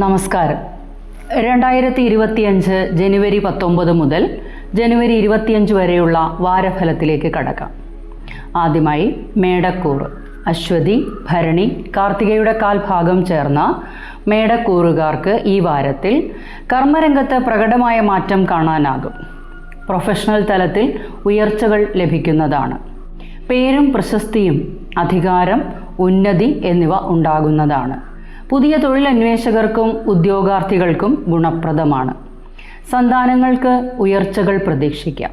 നമസ്കാരം. രണ്ടായിരത്തി ഇരുപത്തിയഞ്ച് ജനുവരി പത്തൊമ്പത് മുതൽ ജനുവരി ഇരുപത്തിയഞ്ച് വരെയുള്ള വാരഫലത്തിലേക്ക് കടക്കാം. ആദ്യമായി മേടക്കൂർ അശ്വതി ഭരണി കാർത്തികയുടെ കാൽഭാഗം ചേർന്ന മേടക്കൂറുകാർക്ക് ഈ വാരത്തിൽ കർമ്മരംഗത്ത് പ്രകടമായ മാറ്റം കാണാനാകും. പ്രൊഫഷണൽ തലത്തിൽ ഉയർച്ചകൾ ലഭിക്കുന്നതാണ്. പേരും പ്രശസ്തിയും അധികാരം ഉന്നതി എന്നിവ ഉണ്ടാകുന്നതാണ്. പുതിയ തൊഴിലന്വേഷകർക്കും ഉദ്യോഗാർത്ഥികൾക്കും ഗുണപ്രദമാണ്. സന്താനങ്ങൾക്ക് ഉയർച്ചകൾ പ്രതീക്ഷിക്കാം.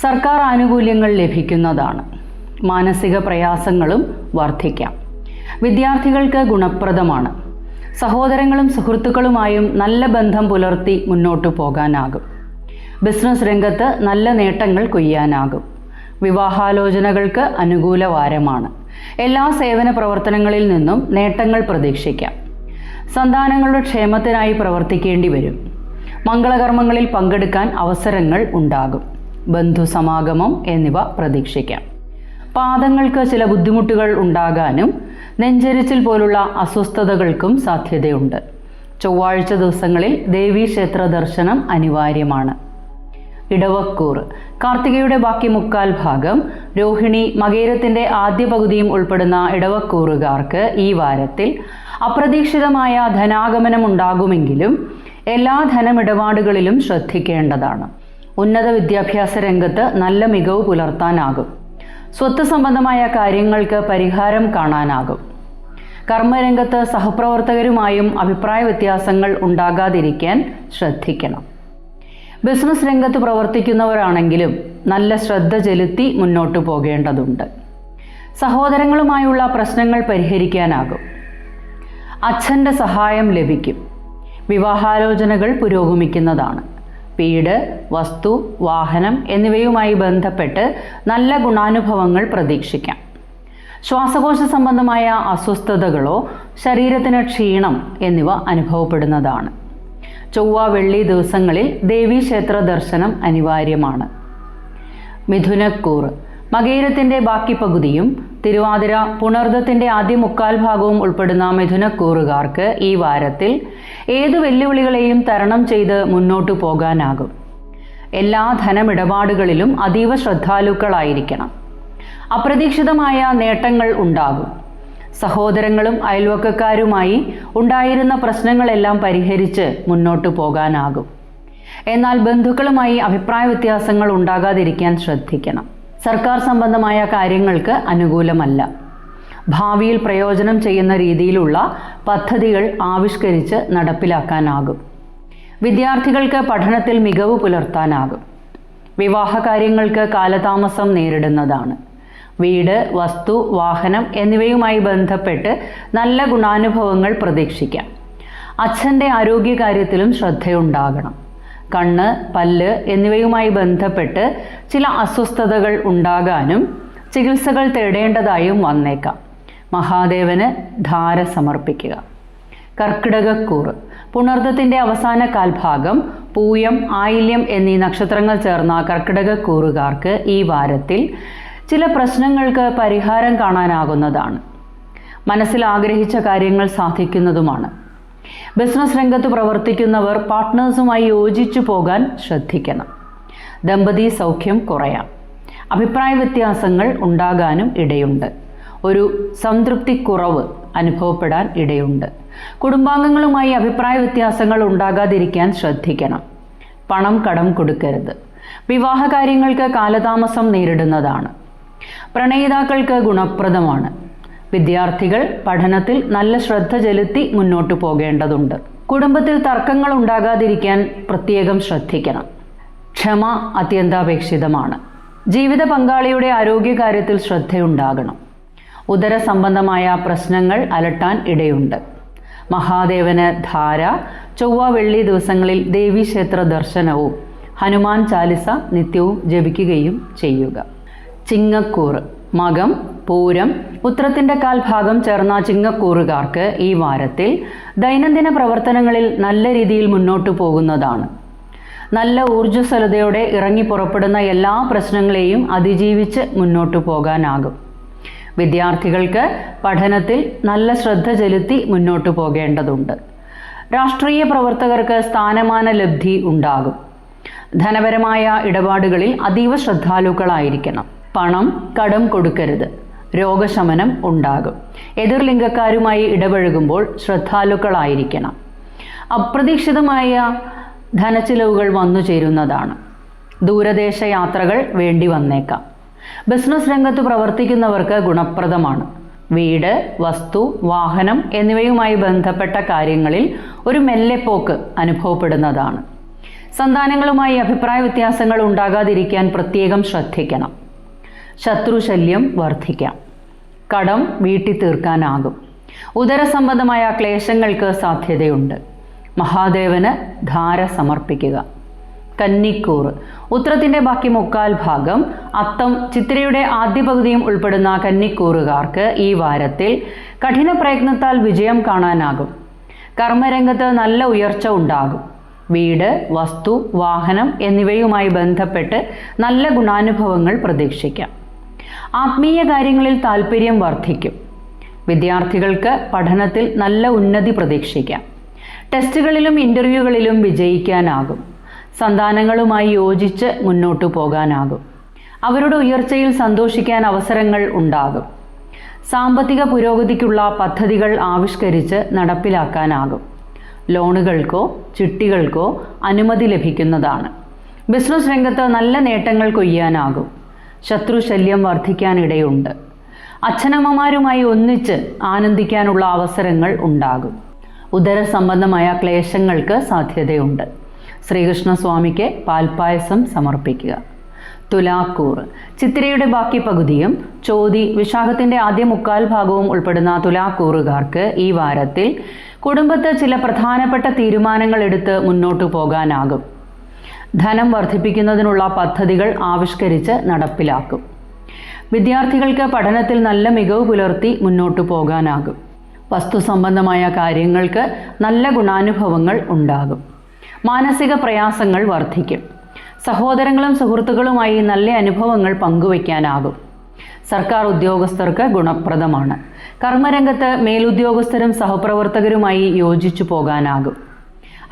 സർക്കാർ ആനുകൂല്യങ്ങൾ ലഭിക്കുന്നതാണ്. മാനസിക പ്രയാസങ്ങളും വർദ്ധിക്കാം. വിദ്യാർത്ഥികൾക്ക് ഗുണപ്രദമാണ്. സഹോദരങ്ങളും സുഹൃത്തുക്കളുമായും നല്ല ബന്ധം പുലർത്തി മുന്നോട്ടു പോകാനാകും. ബിസിനസ് രംഗത്ത് നല്ല നേട്ടങ്ങൾ കൊയ്യാനാകും. വിവാഹാലോചനകൾക്ക് അനുകൂല വാരമാണ് എല്ലാ സേവന പ്രവർത്തനങ്ങളിൽ നിന്നും നേട്ടങ്ങൾ പ്രതീക്ഷിക്കാം. സന്താനങ്ങളുടെ ക്ഷേമത്തിനായി പ്രവർത്തിക്കേണ്ടി വരും. മംഗളകർമ്മങ്ങളിൽ പങ്കെടുക്കാൻ അവസരങ്ങൾ ഉണ്ടാകും. ബന്ധുസമാഗമം എന്നിവ പ്രതീക്ഷിക്കാം. പാദങ്ങൾക്ക് ചില ബുദ്ധിമുട്ടുകൾ ഉണ്ടാകാനും നെഞ്ചരിച്ചിൽ പോലുള്ള അസ്വസ്ഥതകൾക്കും സാധ്യതയുണ്ട്. ചൊവ്വാഴ്ച ദിവസങ്ങളിൽ ദേവീക്ഷേത്ര ദർശനം അനിവാര്യമാണ്. ഇടവക്കൂർ കാർത്തികയുടെ ബാക്കി മുക്കാൽ ഭാഗം രോഹിണി മകേരത്തിന്റെ ആദ്യ പകുതിയും ഉൾപ്പെടുന്ന ഇടവക്കൂറുകാർക്ക് ഈ വാരത്തിൽ അപ്രതീക്ഷിതമായ ധനാഗമനം ഉണ്ടാകുമെങ്കിലും എല്ലാ ധനമിടപാടുകളിലും ശ്രദ്ധിക്കേണ്ടതാണ്. ഉന്നത വിദ്യാഭ്യാസ രംഗത്ത് നല്ല മികവ് പുലർത്താനാകും. സ്വത്ത് സംബന്ധമായ കാര്യങ്ങൾക്ക് പരിഹാരം കാണാനാകും. കർമ്മരംഗത്ത് സഹപ്രവർത്തകരുമായും അഭിപ്രായ വ്യത്യാസങ്ങൾ ഉണ്ടാകാതിരിക്കാൻ ശ്രദ്ധിക്കണം. ബിസിനസ് രംഗത്ത് പ്രവർത്തിക്കുന്നവരാണെങ്കിലും നല്ല ശ്രദ്ധ ചെലുത്തി മുന്നോട്ടു പോകേണ്ടതുണ്ട്. സഹോദരങ്ങളുമായുള്ള പ്രശ്നങ്ങൾ പരിഹരിക്കാനാകും. അച്ഛന്റെ സഹായം ലഭിക്കും. വിവാഹാലോചനകൾ പുരോഗമിക്കുന്നതാണ്. വീട് വസ്തു വാഹനം എന്നിവയുമായി ബന്ധപ്പെട്ട് നല്ല ഗുണാനുഭവങ്ങൾ പ്രതീക്ഷിക്കാം. ശ്വാസകോശ സംബന്ധമായ അസ്വസ്ഥതകളോ ശരീരത്തിന് ക്ഷീണം എന്നിവ അനുഭവപ്പെടുന്നതാണ്. ചൊവ്വ വെള്ളി ദിവസങ്ങളിൽ ദേവീക്ഷേത്ര ദർശനം അനിവാര്യമാണ്. മിഥുനക്കൂർ മകേരത്തിന്റെ ബാക്കി പകുതിയും തിരുവാതിര പുണർദത്തിന്റെ ആദ്യ മുക്കാൽ ഭാഗവും ഉൾപ്പെടുന്ന മിഥുനക്കൂറുകാർക്ക് ഈ വാരത്തിൽ ഏത് വെല്ലുവിളികളെയും തരണം ചെയ്ത് മുന്നോട്ടു പോകാനാകും. എല്ലാ ധനമിടപാടുകളിലും അതീവ ശ്രദ്ധാലുക്കളായിരിക്കണം. അപ്രതീക്ഷിതമായ നേട്ടങ്ങൾ ഉണ്ടാകും. സഹോദരങ്ങളും അയൽവക്കക്കാരുമായി ഉണ്ടായിരുന്ന പ്രശ്നങ്ങളെല്ലാം പരിഹരിച്ച് മുന്നോട്ടു പോകാനാകും. എന്നാൽ ബന്ധുക്കളുമായി അഭിപ്രായ വ്യത്യാസങ്ങൾ ഉണ്ടാകാതിരിക്കാൻ ശ്രദ്ധിക്കണം. സർക്കാർ സംബന്ധമായ കാര്യങ്ങൾക്ക് അനുകൂലമല്ല. ഭാവിയിൽ പ്രയോജനം ചെയ്യുന്ന രീതിയിലുള്ള പദ്ധതികൾ ആവിഷ്കരിച്ച് നടപ്പിലാക്കാനാകും. വിദ്യാർത്ഥികൾക്ക് പഠനത്തിൽ മികവ് പുലർത്താനാകും. വിവാഹ കാര്യങ്ങൾക്ക് കാലതാമസം നേരിടുന്നതാണ്. വീട് വസ്തു വാഹനം എന്നിവയുമായി ബന്ധപ്പെട്ട് നല്ല ഗുണാനുഭവങ്ങൾ പ്രതീക്ഷിക്കാം. അച്ഛന്റെ ആരോഗ്യകാര്യത്തിലും ശ്രദ്ധയുണ്ടാകണം. കണ്ണ് പല്ല് എന്നിവയുമായി ബന്ധപ്പെട്ട് ചില അസ്വസ്ഥതകൾ ഉണ്ടാകാനും ചികിത്സകൾ തേടേണ്ടതായും വന്നേക്കാം. മഹാദേവന് ധാര സമർപ്പിക്കുക കർക്കിടകക്കൂറ്. പുണർദത്തിന്റെ അവസാന കാൽഭാഗം പൂയം ആയില്യം എന്നീ നക്ഷത്രങ്ങൾ ചേർന്ന കർക്കിടകക്കൂറുകാർക്ക് ഈ വാരത്തിൽ ചില പ്രശ്നങ്ങൾക്ക് പരിഹാരം കാണാനാകുന്നതാണ്. മനസ്സിൽ ആഗ്രഹിച്ച കാര്യങ്ങൾ സാധിക്കുന്നതുമാണ്. ബിസിനസ് രംഗത്ത് പ്രവർത്തിക്കുന്നവർ പാർട്ട്നേഴ്സുമായി യോജിച്ചു പോകാൻ ശ്രദ്ധിക്കണം. ദമ്പതി സൗഖ്യം കുറയാം. അഭിപ്രായ വ്യത്യാസങ്ങൾ ഉണ്ടാകാനും ഇടയുണ്ട്. ഒരു സംതൃപ്തിക്കുറവ് അനുഭവപ്പെടാൻ ഇടയുണ്ട്. കുടുംബാംഗങ്ങളുമായി അഭിപ്രായ വ്യത്യാസങ്ങൾ ഉണ്ടാകാതിരിക്കാൻ ശ്രദ്ധിക്കണം. പണം കടം കൊടുക്കരുത്. വിവാഹ കാര്യങ്ങൾക്ക് കാലതാമസം നേരിടുന്നതാണ്. പ്രണയിതാക്കൾക്ക് ഗുണപ്രദമാണ്. വിദ്യാർത്ഥികൾ പഠനത്തിൽ നല്ല ശ്രദ്ധ ചെലുത്തി മുന്നോട്ടു പോകേണ്ടതുണ്ട്. കുടുംബത്തിൽ തർക്കങ്ങൾ ഉണ്ടാകാതിരിക്കാൻ പ്രത്യേകം ശ്രദ്ധിക്കണം. ക്ഷമ അത്യന്താപേക്ഷിതമാണ്. ജീവിത പങ്കാളിയുടെ ആരോഗ്യകാര്യത്തിൽ ശ്രദ്ധയുണ്ടാകണം. ഉദര സംബന്ധമായ പ്രശ്നങ്ങൾ അലട്ടാൻ ഇടയുണ്ട്. മഹാദേവന് ധാര ചൊവ്വ വെള്ളി ദിവസങ്ങളിൽ ദേവീക്ഷേത്ര ദർശനവും ഹനുമാൻ ചാലിസ നിത്യവും ജപിക്കുകയും ചെയ്യുക. ചിങ്ങക്കൂറ് മകം പൂരം ഉത്രത്തിന്റെ കാൽ ഭാഗം ചേർന്ന ചിങ്ങക്കൂറുകാർക്ക് ഈ വാരത്തിൽ ദൈനംദിന പ്രവർത്തനങ്ങളിൽ നല്ല രീതിയിൽ മുന്നോട്ടു പോകുന്നതാണ്. നല്ല ഊർജസ്വലതയോടെ ഇറങ്ങി പുറപ്പെടുന്ന എല്ലാ പ്രശ്നങ്ങളെയും അതിജീവിച്ച് മുന്നോട്ടു പോകാനാകും. വിദ്യാർത്ഥികൾക്ക് പഠനത്തിൽ നല്ല ശ്രദ്ധ ചെലുത്തി മുന്നോട്ടു പോകേണ്ടതുണ്ട്. രാഷ്ട്രീയ പ്രവർത്തകർക്ക് സ്ഥാനമാന ലബ്ധി ഉണ്ടാകും. ധനപരമായ ഇടപാടുകളിൽ അതീവ ശ്രദ്ധാലുക്കളായിരിക്കണം. പണം കടം കൊടുക്കരുത്. രോഗശമനം ഉണ്ടാകും. എതിർലിംഗക്കാരുമായി ഇടപഴകുമ്പോൾ ശ്രദ്ധാലുക്കളായിരിക്കണം. അപ്രതീക്ഷിതമായ ധനച്ചിലവുകൾ വന്നു ചേരുന്നതാണ്. ദൂരദേശ യാത്രകൾ വേണ്ടി വന്നേക്കാം. ബിസിനസ് രംഗത്ത് പ്രവർത്തിക്കുന്നവർക്ക് ഗുണപ്രദമാണ്. വീട് വസ്തു വാഹനം എന്നിവയുമായി ബന്ധപ്പെട്ട കാര്യങ്ങളിൽ ഒരു മെല്ലെപ്പോക്ക് അനുഭവപ്പെടുന്നതാണ്. സന്താനങ്ങളുമായി അഭിപ്രായ വ്യത്യാസങ്ങൾ ഉണ്ടാകാതിരിക്കാൻ പ്രത്യേകം ശ്രദ്ധിക്കണം. ശത്രുശല്യം വർദ്ധിക്കാം. കടം വീട്ടി തീർക്കാനാകും ഉദരസംബന്ധമായ ക്ലേശങ്ങൾക്ക് സാധ്യതയുണ്ട്. മഹാദേവന് ധാര സമർപ്പിക്കുക. കന്നിക്കൂർ. ഉത്രത്തിന്റെ ബാക്കി മുക്കാൽ ഭാഗം അത്തം ചിത്രയുടെ ആദ്യ പകുതിയും ഉൾപ്പെടുന്ന കന്നിക്കൂറുകാർക്ക് ഈ വാരത്തിൽ കഠിന പ്രയത്നത്താൽ വിജയം കാണാനാകും. കർമ്മരംഗത്ത് നല്ല ഉയർച്ച ഉണ്ടാകും. വീട് വസ്തു വാഹനം എന്നിവയുമായി ബന്ധപ്പെട്ട് നല്ല ഗുണാനുഭവങ്ങൾ പ്രതീക്ഷിക്കാം. ആത്മീയ കാര്യങ്ങളിൽ താല്പര്യം വർദ്ധിക്കും. വിദ്യാർത്ഥികൾക്ക് പഠനത്തിൽ നല്ല ഉന്നതി പ്രതീക്ഷിക്കാം. ടെസ്റ്റുകളിലും ഇന്റർവ്യൂകളിലും വിജയിക്കാനാകും. സന്താനങ്ങളുമായി യോജിച്ച് മുന്നോട്ടു പോകാനാകും. അവരുടെ ഉയർച്ചയിൽ സന്തോഷിക്കാൻ അവസരങ്ങൾ ഉണ്ടാകും. സാമ്പത്തിക പുരോഗതിക്കുള്ള പദ്ധതികൾ ആവിഷ്കരിച്ച് നടപ്പിലാക്കാനാകും. ലോണുകൾക്കോ ചിട്ടികൾക്കോ അനുമതി ലഭിക്കുന്നതാണ്. ബിസിനസ് രംഗത്ത് നല്ല നേട്ടങ്ങൾ കൊയ്യാനാകും. ശത്രുശല്യം വർദ്ധിക്കാനിടയുണ്ട് അച്ഛനമ്മമാരുമായി ഒന്നിച്ച് ആനന്ദിക്കാനുള്ള അവസരങ്ങൾ ഉണ്ടാകും. ഉദരസംബന്ധമായ ക്ലേശങ്ങൾക്ക് സാധ്യതയുണ്ട്. ശ്രീകൃഷ്ണസ്വാമിക്ക് പാൽപായസം സമർപ്പിക്കുക. തുലാക്കൂർ. ചിത്രയുടെ ബാക്കി പകുതിയും ചോതി വിശാഖത്തിന്റെ ആദ്യ മുക്കാൽ ഭാഗവും ഉൾപ്പെടുന്ന തുലാക്കൂറുകാർക്ക് ഈ വാരത്തിൽ കുടുംബത്ത് ചില പ്രധാനപ്പെട്ട തീരുമാനങ്ങൾ എടുത്ത് മുന്നോട്ടു പോകാനാകും. ധനം വർദ്ധിപ്പിക്കുന്നതിനുള്ള പദ്ധതികൾ ആവിഷ്കരിച്ച് നടപ്പിലാക്കും. വിദ്യാർത്ഥികൾക്ക് പഠനത്തിൽ നല്ല മികവ് പുലർത്തി മുന്നോട്ടു പോകാനാകും. വസ്തു സംബന്ധമായ കാര്യങ്ങൾക്ക് നല്ല ഗുണാനുഭവങ്ങൾ ഉണ്ടാകും. മാനസിക പ്രയാസങ്ങൾ വർദ്ധിക്കും. സഹോദരങ്ങളും സുഹൃത്തുക്കളുമായി നല്ല അനുഭവങ്ങൾ പങ്കുവയ്ക്കാനാകും. സർക്കാർ ഉദ്യോഗസ്ഥർക്ക് ഗുണപ്രദമാണ്. കർമ്മരംഗത്ത് മേലുദ്യോഗസ്ഥരും സഹപ്രവർത്തകരുമായി യോജിച്ചു പോകാനാകും.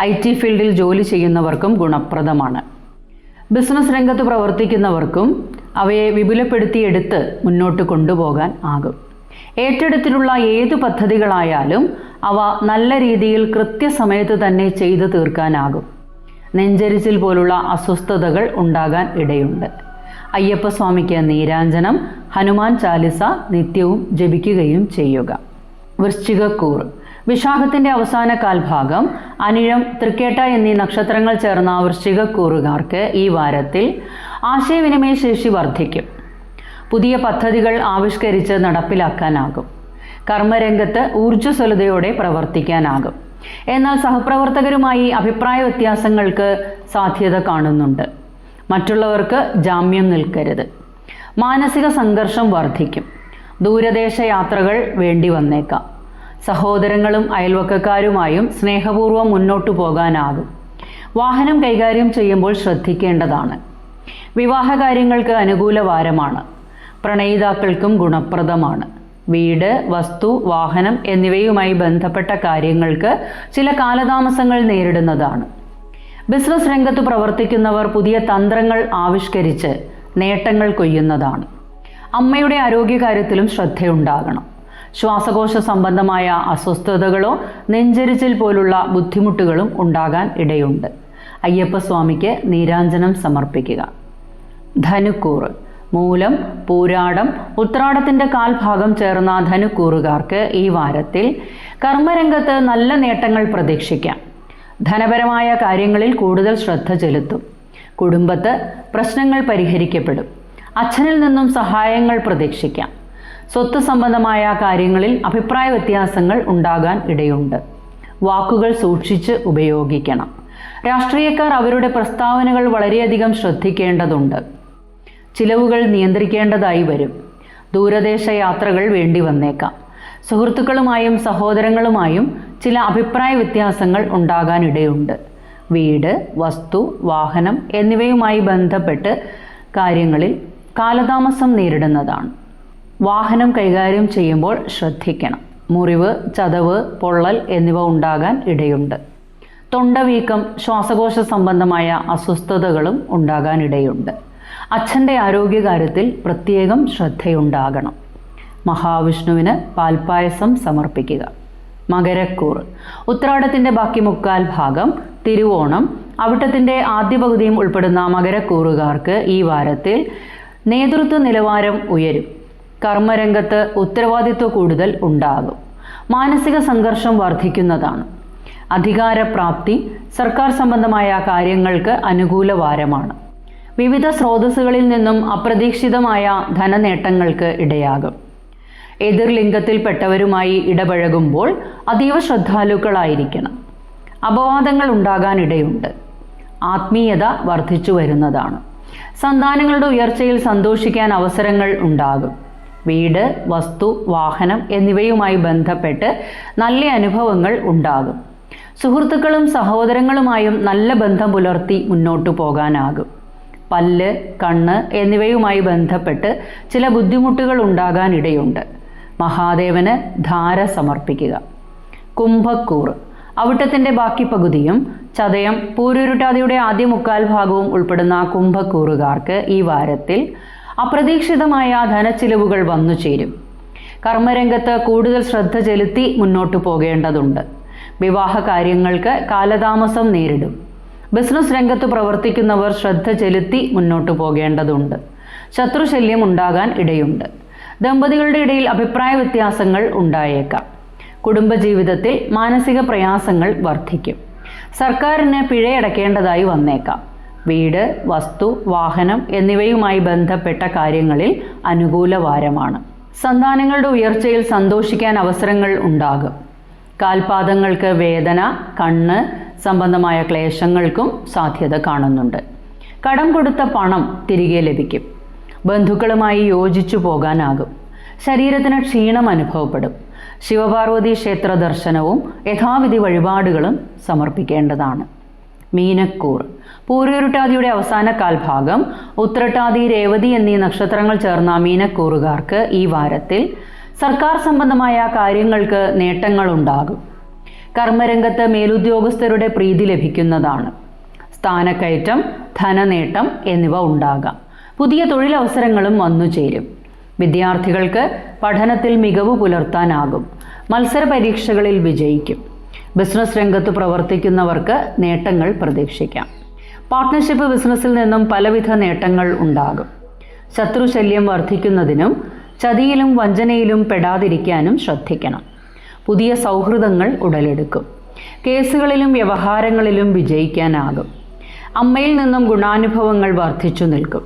ഐ ടി ഫീൽഡിൽ ജോലി ചെയ്യുന്നവർക്കും ഗുണപ്രദമാണ്. ബിസിനസ് രംഗത്ത് പ്രവർത്തിക്കുന്നവർക്കും അവയെ വിപുലപ്പെടുത്തിയെടുത്ത് മുന്നോട്ട് കൊണ്ടുപോകാൻ ആകും. ഏറ്റെടുത്തിട്ടുള്ള ഏത് പദ്ധതികളായാലും അവ നല്ല രീതിയിൽ കൃത്യസമയത്ത് തന്നെ ചെയ്തു തീർക്കാനാകും. നെഞ്ചരിച്ചിൽ പോലുള്ള അസ്വസ്ഥതകൾ ഉണ്ടാകാൻ ഇടയുണ്ട്. അയ്യപ്പസ്വാമിക്ക് നീരാഞ്ജനം ഹനുമാൻ ചാലിസ നിത്യവും ജപിക്കുകയും ചെയ്യുക. വൃശ്ചികക്കൂർ വിശാഖത്തിന്റെ അവസാന കാൽഭാഗം അനിഴം തൃക്കേട്ട എന്നീ നക്ഷത്രങ്ങൾ ചേർന്ന വൃശ്ചികക്കൂറുകാർക്ക് ഈ വാരത്തിൽ ആശയവിനിമയ ശേഷി വർദ്ധിക്കും. പുതിയ പദ്ധതികൾ ആവിഷ്കരിച്ച് നടപ്പിലാക്കാനാകും. കർമ്മരംഗത്ത് ഊർജസ്വലതയോടെ പ്രവർത്തിക്കാനാകും. എന്നാൽ സഹപ്രവർത്തകരുമായി അഭിപ്രായ വ്യത്യാസങ്ങൾക്ക് സാധ്യത കാണുന്നുണ്ട്. മറ്റുള്ളവർക്ക് ജാമ്യം നിൽക്കരുത്. മാനസിക സംഘർഷം വർദ്ധിക്കും. ദൂരദേശ യാത്രകൾ വേണ്ടി വന്നേക്കാം. സഹോദരങ്ങളും അയൽവക്കക്കാരുമായും സ്നേഹപൂർവം മുന്നോട്ടു പോകാനാകും. വാഹനം കൈകാര്യം ചെയ്യുമ്പോൾ ശ്രദ്ധിക്കേണ്ടതാണ്. വിവാഹകാര്യങ്ങൾക്ക് അനുകൂല വാരമാണ്. പ്രണയിതാക്കൾക്കും ഗുണപ്രദമാണ്. വീട് വസ്തു വാഹനം എന്നിവയുമായി ബന്ധപ്പെട്ട കാര്യങ്ങൾക്ക് ചില കാലതാമസങ്ങൾ നേരിടുന്നതാണ്. ബിസിനസ് രംഗത്ത് പ്രവർത്തിക്കുന്നവർ പുതിയ തന്ത്രങ്ങൾ ആവിഷ്കരിച്ച് നേട്ടങ്ങൾ കൊയ്യുന്നതാണ്. അമ്മയുടെ ആരോഗ്യകാര്യത്തിലും ശ്രദ്ധയുണ്ടാകണം. ശ്വാസകോശ സംബന്ധമായ അസ്വസ്ഥതകളോ നെഞ്ചരിച്ചിൽ പോലുള്ള ബുദ്ധിമുട്ടുകളും ഉണ്ടാകാൻ ഇടയുണ്ട്. അയ്യപ്പസ്വാമിക്ക് നീരാഞ്ജനം സമർപ്പിക്കുക. ധനുക്കൂറ്. മൂലം പൂരാടം ഉത്രാടത്തിന്റെ കാൽഭാഗം ചേർന്ന ധനുക്കൂറുകാർക്ക് ഈ വാരത്തിൽ കർമ്മരംഗത്ത് നല്ല നേട്ടങ്ങൾ പ്രതീക്ഷിക്കാം. ധനപരമായ കാര്യങ്ങളിൽ കൂടുതൽ ശ്രദ്ധ ചെലുത്തും. കുടുംബത്ത് പ്രശ്നങ്ങൾ പരിഹരിക്കപ്പെടും. അച്ഛനിൽ നിന്നും സഹായങ്ങൾ പ്രതീക്ഷിക്കാം. സ്വത്ത് സംബന്ധമായ കാര്യങ്ങളിൽ അഭിപ്രായ വ്യത്യാസങ്ങൾ ഉണ്ടാകാൻ ഇടയുണ്ട്. വാക്കുകൾ സൂക്ഷിച്ച് ഉപയോഗിക്കണം. രാഷ്ട്രീയക്കാർ അവരുടെ പ്രസ്താവനകൾ വളരെയധികം ശ്രദ്ധിക്കേണ്ടതുണ്ട്. ചിലവുകൾ നിയന്ത്രിക്കേണ്ടതായി വരും. ദൂരദേശ യാത്രകൾ വേണ്ടി വന്നേക്കാം. സുഹൃത്തുക്കളുമായും സഹോദരങ്ങളുമായും ചില അഭിപ്രായ വ്യത്യാസങ്ങൾ ഉണ്ടാകാനിടയുണ്ട് വീട് വസ്തു വാഹനം എന്നിവയുമായി ബന്ധപ്പെട്ട് കാര്യങ്ങളിൽ കാലതാമസം നേരിടുന്നതാണ്. വാഹനം കൈകാര്യം ചെയ്യുമ്പോൾ ശ്രദ്ധിക്കണം. മുറിവ് ചതവ് പൊള്ളൽ എന്നിവ ഉണ്ടാകാൻ ഇടയുണ്ട്. തൊണ്ടവീക്കം ശ്വാസകോശ സംബന്ധമായ അസ്വസ്ഥതകളും ഉണ്ടാകാനിടയുണ്ട്. അച്ഛന്റെ ആരോഗ്യകാര്യത്തിൽ പ്രത്യേകം ശ്രദ്ധയുണ്ടാകണം. മഹാവിഷ്ണുവിന് പാൽപ്പായസം സമർപ്പിക്കുക. മകരക്കൂറ് ഉത്രാടത്തിന്റെ ബാക്കി മുക്കാൽ ഭാഗം തിരുവോണം. അവിട്ടത്തിന്റെ ആദ്യ പകുതിയും ഉൾപ്പെടുന്ന മകരക്കൂറുകാർക്ക് ഈ വാരത്തിൽ നേതൃത്വ നിലവാരം ഉയരും. കർമ്മരംഗത്ത് ഉത്തരവാദിത്വ കൂടുതൽ ഉണ്ടാകും. മാനസിക സംഘർഷം വർദ്ധിക്കുന്നതാണ്. അധികാരപ്രാപ്തി സർക്കാർ സംബന്ധമായ കാര്യങ്ങൾക്ക് അനുകൂല വാരമാണ്. വിവിധ സ്രോതസ്സുകളിൽ നിന്നും അപ്രതീക്ഷിതമായ ധനനേട്ടങ്ങൾക്ക് ഇടയാകും. എതിർ ലിംഗത്തിൽപ്പെട്ടവരുമായി ഇടപഴകുമ്പോൾ അതീവ ശ്രദ്ധാലുക്കളായിരിക്കണം. അപവാദങ്ങൾ ഉണ്ടാകാനിടയുണ്ട്. ആത്മീയത വർദ്ധിച്ചു വരുന്നതാണ് സന്താനങ്ങളുടെ ഉയർച്ചയിൽ സന്തോഷിക്കാൻ അവസരങ്ങൾ ഉണ്ടാകും. വീട് വസ്തു വാഹനം എന്നിവയുമായി ബന്ധപ്പെട്ട് നല്ല അനുഭവങ്ങൾ ഉണ്ടാകും. സുഹൃത്തുക്കളും സഹോദരങ്ങളുമായും നല്ല ബന്ധം പുലർത്തി മുന്നോട്ടു പോകാനാകും. പല്ല് കണ്ണ് എന്നിവയുമായി ബന്ധപ്പെട്ട് ചില ബുദ്ധിമുട്ടുകൾ ഉണ്ടാകാനിടയുണ്ട്. മഹാദേവന് ധാര സമർപ്പിക്കുക. കുംഭക്കൂർ. അവിട്ടത്തിന്റെ ബാക്കി പകുതിയും ചതയം പൂരുരുട്ടാതിയുടെ ആദ്യ മുക്കാൽ ഭാഗവും ഉൾപ്പെടുന്ന കുംഭക്കൂറുകാർക്ക് ഈ വാരത്തിൽ അപ്രതീക്ഷിതമായ ധനച്ചിലവുകൾ വന്നു ചേരും. കർമ്മരംഗത്ത് കൂടുതൽ ശ്രദ്ധ ചെലുത്തി മുന്നോട്ടു പോകേണ്ടതുണ്ട്. വിവാഹ കാര്യങ്ങൾക്ക് കാലതാമസം നേരിടും. ബിസിനസ് രംഗത്ത് പ്രവർത്തിക്കുന്നവർ ശ്രദ്ധ ചെലുത്തി മുന്നോട്ടു പോകേണ്ടതുണ്ട്. ശത്രുശല്യം ഉണ്ടാകാൻ ഇടയുണ്ട്. ദമ്പതികളുടെ ഇടയിൽ അഭിപ്രായ വ്യത്യാസങ്ങൾ ഉണ്ടായേക്കാം. കുടുംബജീവിതത്തിൽ മാനസിക പ്രയാസങ്ങൾ വർദ്ധിക്കും. സർക്കാരിന് പിഴയടക്കേണ്ടതായി വന്നേക്കാം. വീട് വസ്തു വാഹനം എന്നിവയുമായി ബന്ധപ്പെട്ട കാര്യങ്ങളിൽ അനുകൂല വാരമാണ് സന്താനങ്ങളുടെ ഉയർച്ചയിൽ സന്തോഷിക്കാൻ അവസരങ്ങൾ ഉണ്ടാകും. കാൽപാദങ്ങൾക്ക് വേദന കണ്ണ് സംബന്ധമായ ക്ലേശങ്ങൾക്കും സാധ്യത കാണുന്നുണ്ട്. കടം കൊടുത്ത പണം തിരികെ ലഭിക്കും. ബന്ധുക്കളുമായി യോജിച്ചു പോകാനാകും. ശരീരത്തിന് ക്ഷീണം അനുഭവപ്പെടും. ശിവപാർവതി ക്ഷേത്ര ദർശനവും യഥാവിധി വഴിപാടുകളും സമർപ്പിക്കേണ്ടതാണ്. മീനക്കൂർ. പൂരുരുട്ടാതിയുടെ അവസാന കാൽഭാഗം ഉത്രട്ടാതി രേവതി എന്നീ നക്ഷത്രങ്ങൾ ചേർന്ന മീനക്കൂറുകാർക്ക് ഈ വാരത്തിൽ സർക്കാർ സംബന്ധമായ കാര്യങ്ങൾക്ക് നേട്ടങ്ങൾ നേട്ടങ്ങളുണ്ടാകും. കർമ്മരംഗത്ത് മേലുദ്യോഗസ്ഥരുടെ പ്രീതി ലഭിക്കുന്നതാണ്. സ്ഥാനക്കയറ്റം ധനനേട്ടം എന്നിവ ഉണ്ടാകാം. പുതിയ തൊഴിലവസരങ്ങളും വന്നു ചേരും. വിദ്യാർത്ഥികൾക്ക് പഠനത്തിൽ മികവ് പുലർത്താനാകും. മത്സര പരീക്ഷകളിൽ വിജയിക്കും. ബിസിനസ് രംഗത്ത് പ്രവർത്തിക്കുന്നവർക്ക് നേട്ടങ്ങൾ പ്രതീക്ഷിക്കാം. പാർട്ട്ണർഷിപ്പ് ബിസിനസ്സിൽ നിന്നും പലവിധ നേട്ടങ്ങൾ ഉണ്ടാകും. ശത്രുശല്യം വർദ്ധിക്കുന്നതിനും ചതിയിലും വഞ്ചനയിലും പെടാതിരിക്കാനും ശ്രദ്ധിക്കണം. പുതിയ സൗഹൃദങ്ങൾ ഉടലെടുക്കും. കേസുകളിലും വ്യവഹാരങ്ങളിലും വിജയിക്കാനാകും. അമ്മയിൽ നിന്നും ഗുണാനുഭവങ്ങൾ വർദ്ധിച്ചു നിൽക്കും.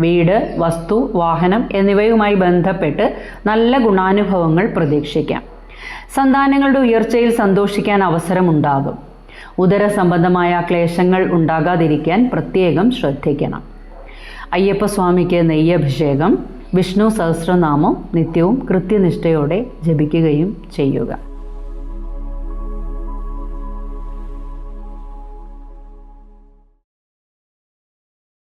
വീട് വസ്തു വാഹനം എന്നിവയുമായി ബന്ധപ്പെട്ട് നല്ല ഗുണാനുഭവങ്ങൾ പ്രതീക്ഷിക്കാം. സന്താനങ്ങളുടെ ഉയർച്ചയിൽ സന്തോഷിക്കാൻ അവസരമുണ്ടാകും. ഉദര സംബന്ധമായ ക്ലേശങ്ങൾ ഉണ്ടാകാതിരിക്കാൻ പ്രത്യേകം ശ്രദ്ധിക്കണം. അയ്യപ്പസ്വാമിക്ക് നെയ്യഭിഷേകം വിഷ്ണു സഹസ്രനാമം നിത്യവും കൃത്യനിഷ്ഠയോടെ ജപിക്കുകയും ചെയ്യുക.